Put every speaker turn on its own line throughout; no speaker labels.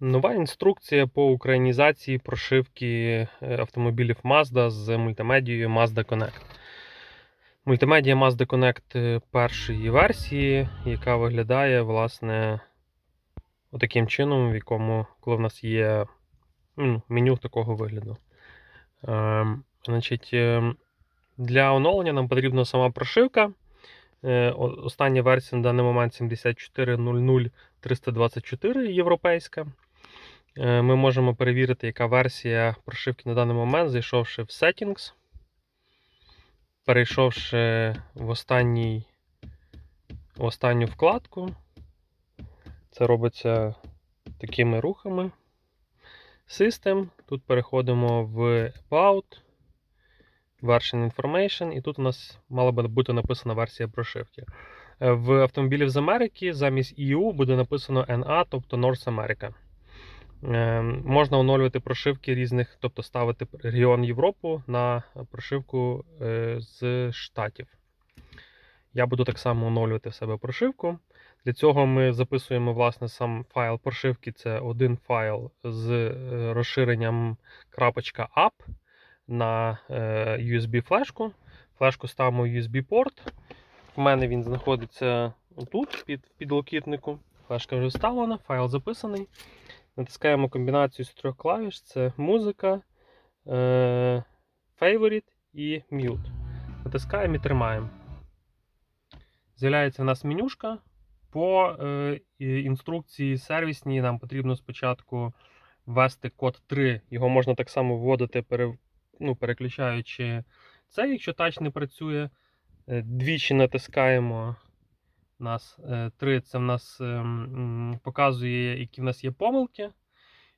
Нова інструкція по українізації прошивки е, автомобілів Mazda з мультимедією Mazda Connect. Мультимедія Mazda Connect е, першої версії, яка виглядає власне таким чином, в якому, коли в нас є ну, меню такого вигляду. Ем, значить, ем, для оновлення нам потрібна сама прошивка. Е, Остання версія на даний момент 74.00.324 європейська. Е, Ми можемо перевірити, яка версія прошивки на даний момент, зайшовши в Settings, перейшовши в, останній, в останню вкладку. Це робиться такими рухами. System. Тут переходимо в About, Version Information, і тут у нас мала би бути написана версія прошивки. Е, В автомобілів з Америки замість EU буде написано NA, тобто North America. Е, Можна оновлювати прошивки різних, тобто ставити регіон Європу на прошивку е, з штатів. Я буду так само оновлювати в себе прошивку. Для цього ми записуємо власне сам файл прошивки. Це один файл з е, розширенням .app на е, USB-флешку. Флешку ставимо USB-порт. В мене він знаходиться тут, під підлокітнику. Флешка вже вставлена, файл записаний. Натискаємо комбінацію з трьох клавіш: це музика, е, Favorite і Mute. Натискаємо і тримаємо. З'являється в нас менюшка. По е, інструкції сервісній нам потрібно спочатку ввести код 3. Його можна так само вводити, пере, ну, переключаючи це, якщо тач не працює. Е, Двічі натискаємо. Нас 3 це в нас ем, показує, які в нас є помилки.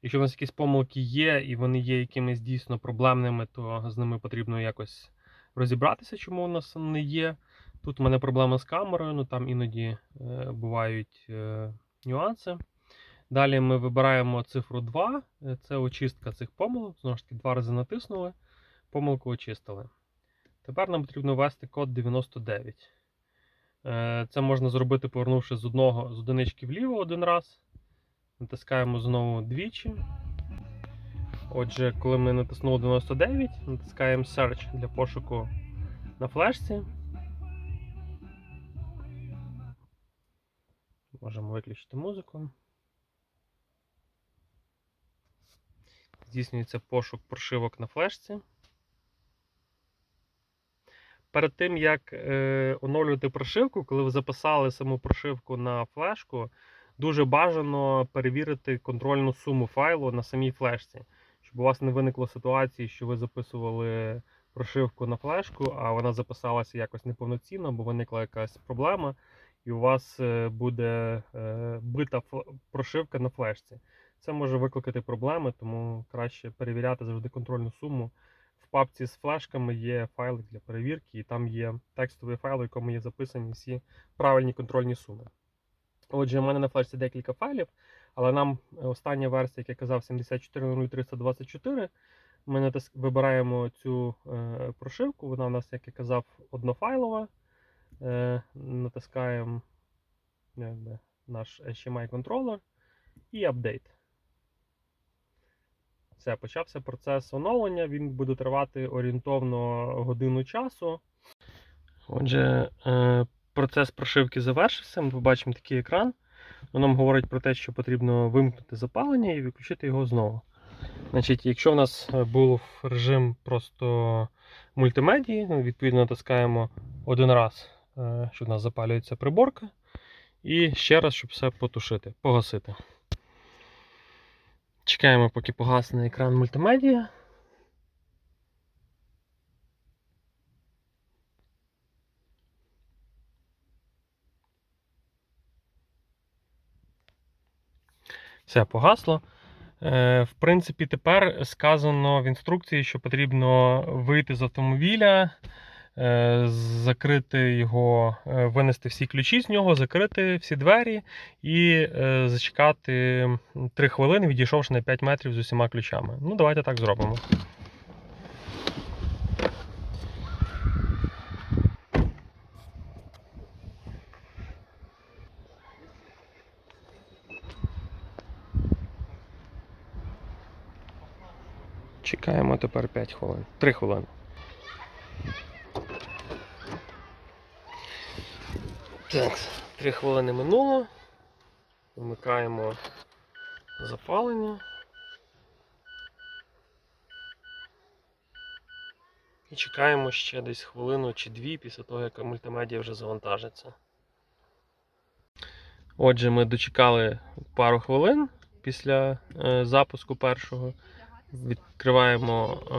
Якщо в нас якісь помилки є, і вони є якимись дійсно проблемними, то з ними потрібно якось розібратися, чому у нас не є. Тут у мене проблема з камерою, ну там іноді е, бувають е, нюанси. Далі ми вибираємо цифру 2, е, це очистка цих помилок. Знову ж таки, два рази натиснули, помилку очистили. Тепер нам потрібно ввести код 99. Е, Це можна зробити, повернувши з одного з одинички вліво один раз. Натискаємо знову двічі. Отже, коли ми натиснули 99, натискаємо Search для пошуку на флешці. Можемо виключити музику. Здійснюється пошук прошивок на флешці. Перед тим, як е, оновлювати прошивку, коли ви записали саму прошивку на флешку, дуже бажано перевірити контрольну суму файлу на самій флешці, щоб у вас не виникло ситуації, що ви записували прошивку на флешку, а вона записалася якось неповноцінно, бо виникла якась проблема, і у вас е, буде е, бита прошивка на флешці. Це може викликати проблеми, тому краще перевіряти завжди контрольну суму. Папці з флешками є файлик для перевірки, і там є текстовий файл, в якому є записані всі правильні контрольні суми. Отже, в мене на флешці декілька файлів, але нам е, остання версія, як я казав, 74.0324. Ми натис... вибираємо цю е, прошивку. Вона у нас, як я казав, однофайлова. Е, натискаємо наш HMI контролер і апдейт. Все, почався процес оновлення. Він буде тривати орієнтовно годину часу. Отже, е, процес прошивки завершився. Ми побачимо такий екран. Воно нам говорить про те, що потрібно вимкнути запалення і відключити його знову. Значить, якщо в нас е, був режим просто мультимедії, ну, відповідно натискаємо один раз, е, що в нас запалюється приборка. І ще раз, щоб все потушити, погасити. Чекаємо, поки погасне екран мультимедія. Все, погасло. Е, В принципі, тепер сказано в інструкції, що потрібно вийти з автомобіля, закрити його, е, винести всі ключі з нього, закрити всі двері і е, зачекати 3 хвилини, відійшовши на 5 метрів з усіма ключами. Ну, давайте так зробимо. Чекаємо тепер 5 хвилин. 3 хвилини. Так, 3 хвилини минуло. Вмикаємо запалення. І чекаємо ще десь хвилину чи дві після того, як мультимедіа вже завантажиться. Отже, ми дочекали пару хвилин після е, запуску першого. Відкриваємо е,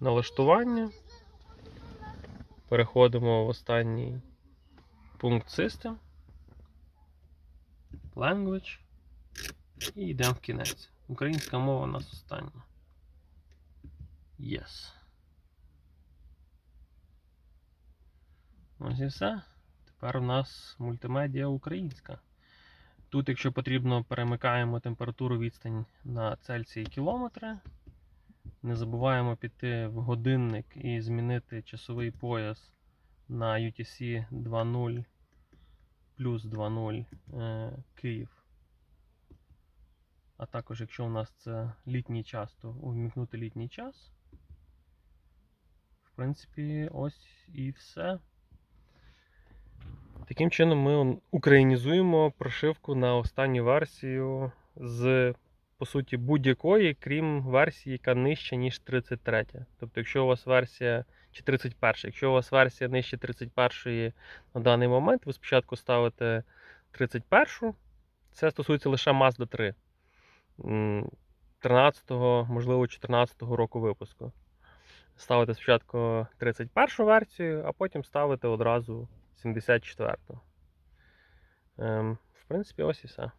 налаштування. Переходимо в останній пункт System. Language. І йдемо в кінець. Українська мова у нас остання. Yes. Ось і все. Тепер у нас мультимедіа українська. Тут, якщо потрібно, перемикаємо температуру відстань на Цельсії кілометри. Не забуваємо піти в годинник і змінити часовий пояс на UTC 2.0 плюс 2.0 е, Київ. А також, якщо у нас це літній час, то увімкнути літній час. В принципі, ось і все. Таким чином ми українізуємо прошивку на останню версію з, по суті, будь-якої, крім версії, яка нижча, ніж 33. Тобто, якщо у вас версія чи 31, якщо у вас версія нижче 31 на даний момент, ви спочатку ставите 31, це стосується лише Mazda 3. 13-го, можливо, 14-го року випуску. Ставите спочатку 31 версію, а потім ставите одразу 74. Ем, в принципі, ось і все.